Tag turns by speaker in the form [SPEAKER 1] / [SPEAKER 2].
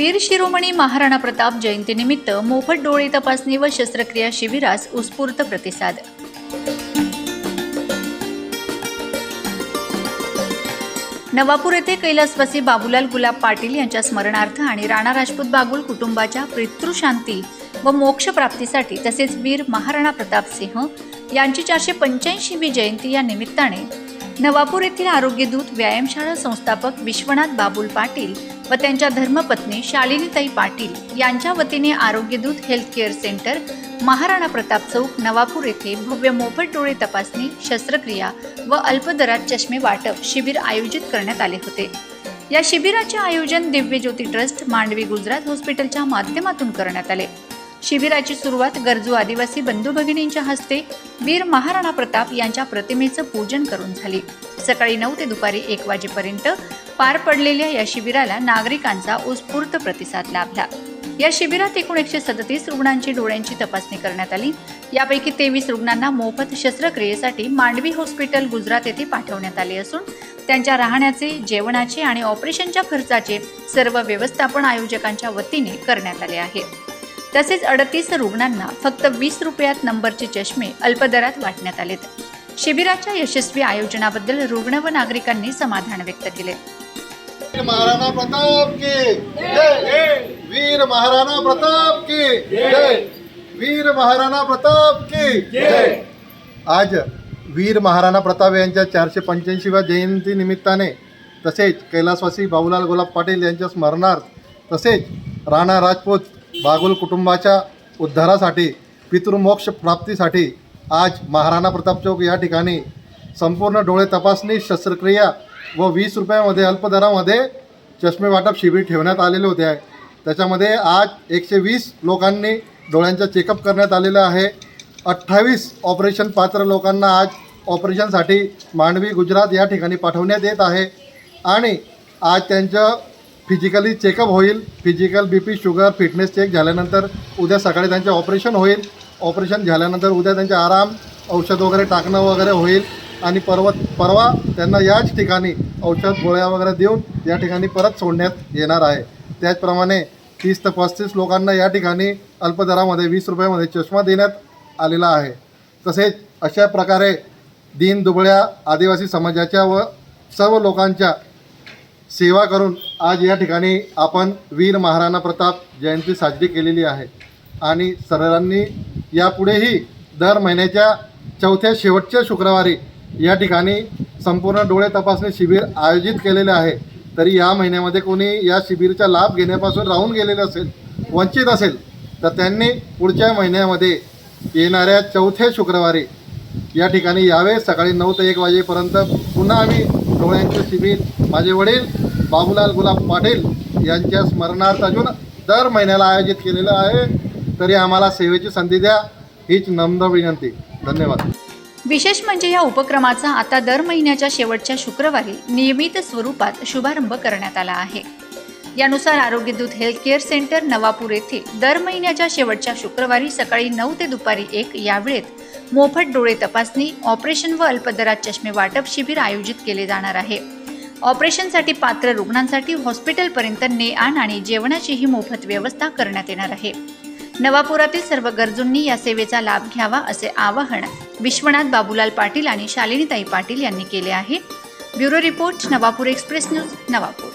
[SPEAKER 1] वीर शिरोमणी महाराणा प्रताप जयंतीनिमित्त मोफत डोळे तपासणी व शस्त्रक्रिया शिबिरास उत्स्फूर्त प्रतिसाद. नवापूर येथे कैलासवासी बाबूलाल गुलाब पाटील यांच्या स्मरणार्थ आणि राणा राजपूत बागुल कुटुंबाच्या पितृशांती व मोक्ष प्राप्तीसाठी तसेच वीर महाराणा प्रताप सिंह यांची चारशे पंच्याऐंशीवी जयंती या निमित्ताने नवापूर येथील आरोग्यदूत व्यायामशाळा संस्थापक विश्वनाथ बाबुल पाटील व त्यांच्या धर्मपत्नी शालिनीताई पाटील यांच्या वतीने आरोग्यदूत health care centre Maharana Pratap Chowk Navapur येथे भव्य मोफत डोळे तपासणी शस्त्रक्रिया व अल्पदरात चष्मे वाटप शिबिर आयोजित करण्यात आले होते. या शिबिराचे आयोजन दिव्य ज्योती ट्रस्ट मांडवी गुजरात हॉस्पिटलच्या माध्यमातून करण्यात आले. शिबिराची सुरुवात गरजू आदिवासी बंधू भगिनींच्या हस्ते वीर महाराणा प्रताप यांच्या प्रतिमेचं पूजन करून झाली. सकाळी नऊ ते दुपारी एक वाजेपर्यंत पार पडलेल्या या शिबिराला नागरिकांचा उत्स्फूर्त प्रतिसाद लाभला. या शिबिरात एकूण एकशे सदतीस रुग्णांची डोळ्यांची तपासणी करण्यात आली. यापैकी तेवीस रुग्णांना मोफत शस्त्रक्रियेसाठी मांडवी हॉस्पिटल गुजरात येथे पाठवण्यात आले असून त्यांच्या राहण्याचे जेवणाचे आणि ऑपरेशनच्या खर्चाचे सर्व व्यवस्थापन आयोजकांच्या वतीने करण्यात आले आहे. तसेच अडतीस रुग्णांना फक्त वीस रुपयात नंबरचे चष्मे अल्पदरात वाटण्यात आलेत शिबिराच्या यशस्वी आयोजनाबद्दल रुग्ण व नागरिकांनी समाधान व्यक्त केले.
[SPEAKER 2] वीर महाराणा प्रताप की वीर महाराणा प्रताप की वीर महाराणा प्रताप की आज वीर महाराणा प्रताप यांच्या चारशे पंच्याऐंशीव्या जयंती निमित्ताने तसेच कैलासवासी बाबूलाल गुलाब पाटील यांच्या स्मरणार्थ तसेच राणा राजपूत बागुल कुटुंबाच्या उद्धारासाठी पितृमोक्ष प्राप्तीसाठी आज महाराणा प्रताप चौक या ठिकाणी संपूर्ण डोळे तपासणी शस्त्रक्रिया व वीस रुपयामध्ये अल्पदरामध्ये चष्मे वाटप शिबिर ठेवण्यात आलेले होते. आहे त्याच्यामध्ये आज एकशे वीस लोकांनी डोळ्यांचा चेकअप करण्यात आलेलं आहे. अठ्ठावीस ऑपरेशन पात्र लोकांना आज ऑपरेशनसाठी मांडवी गुजरात या ठिकाणी पाठवण्यात येत आहे. आणि आज त्यांचं फिजिकली चेकअप होईल. Physical B P sugar fitness check झाल्यानंतर उद्या सकाळी त्यांचे ऑपरेशन होईल. ऑपरेशन झाल्यानंतर उद्या त्यांचे आराम औषध वगैरे टाकणं वगैरे होईल. आणि परवा परवा त्यांना याच ठिकाणी औषध गोळ्या वगैरे देऊन या ठिकाणी परत सोडण्यात येणार आहे. त्याचप्रमाणे तीस ते पस्तीस लोकांना या ठिकाणी अल्पदरामध्ये वीस रुपयामध्ये चष्मा देण्यात आलेला आहे. तसेच अशा प्रकारे दीन दुबळ्या आदिवासी समाजाच्या व सर्व लोकांच्या सेवा करून आज या ठिकाणी आपण वीर महाराणा प्रताप जयंती साजरी केलेली आहे. आणि सर्वांनी यापुढेही दर महिन्याच्या चौथ्या शेवटच्या शुक्रवारी या ठिकाणी संपूर्ण डोळे तपासणी शिबिर आयोजित केलेले आहे. तरी या महिन्यामध्ये कोणी या शिबिरचा लाभ घेण्यापासून राहून गेलेले असेल वंचित असेल तर त्यांनी पुढच्या महिन्यामध्ये येणाऱ्या चौथ्या शुक्रवारी या ठिकाणी यावे. सकाळी नऊ ते एक वाजेपर्यंत पुन्हा आम्ही डोळ्यांचे शिबिर माझे वडील बाबूलाल गुलाब पाटील यांच्या स्मरणार्थ अजून दर महिन्याला आयोजित केलेलं आहे. तरी आम्हाला सेवेची संधी द्या. हीच नम्र विनंती. धन्यवाद.
[SPEAKER 1] विशेष म्हणजे या उपक्रमाचा आता दर महिन्याच्या शेवटच्या शुक्रवारी नियमित स्वरूपात शुभारंभ करण्यात आला आहे. यानुसार आरोग्यदूत हेल्थ केअर सेंटर नवापूर येथे दर महिन्याच्या शेवटच्या शुक्रवारी सकाळी नऊ ते दुपारी एक या वेळेत मोफत डोळे तपासणी ऑपरेशन व अल्पदरात चष्मे वाटप शिबिर आयोजित केले जाणार आहे. ऑपरेशनसाठी पात्र रुग्णांसाठी हॉस्पिटलपर्यंत ने आण आणि जेवणाचीही मोफत व्यवस्था करण्यात येणार आहे. नवापुरातील सर्व गरजूंनी या सेवेचा लाभ घ्यावा असे आवाहन विश्वनाथ बाबूलाल पाटील आणि शालिनीताई पाटील यांनी केले आहे. Bureau report Navapur express news Navapur.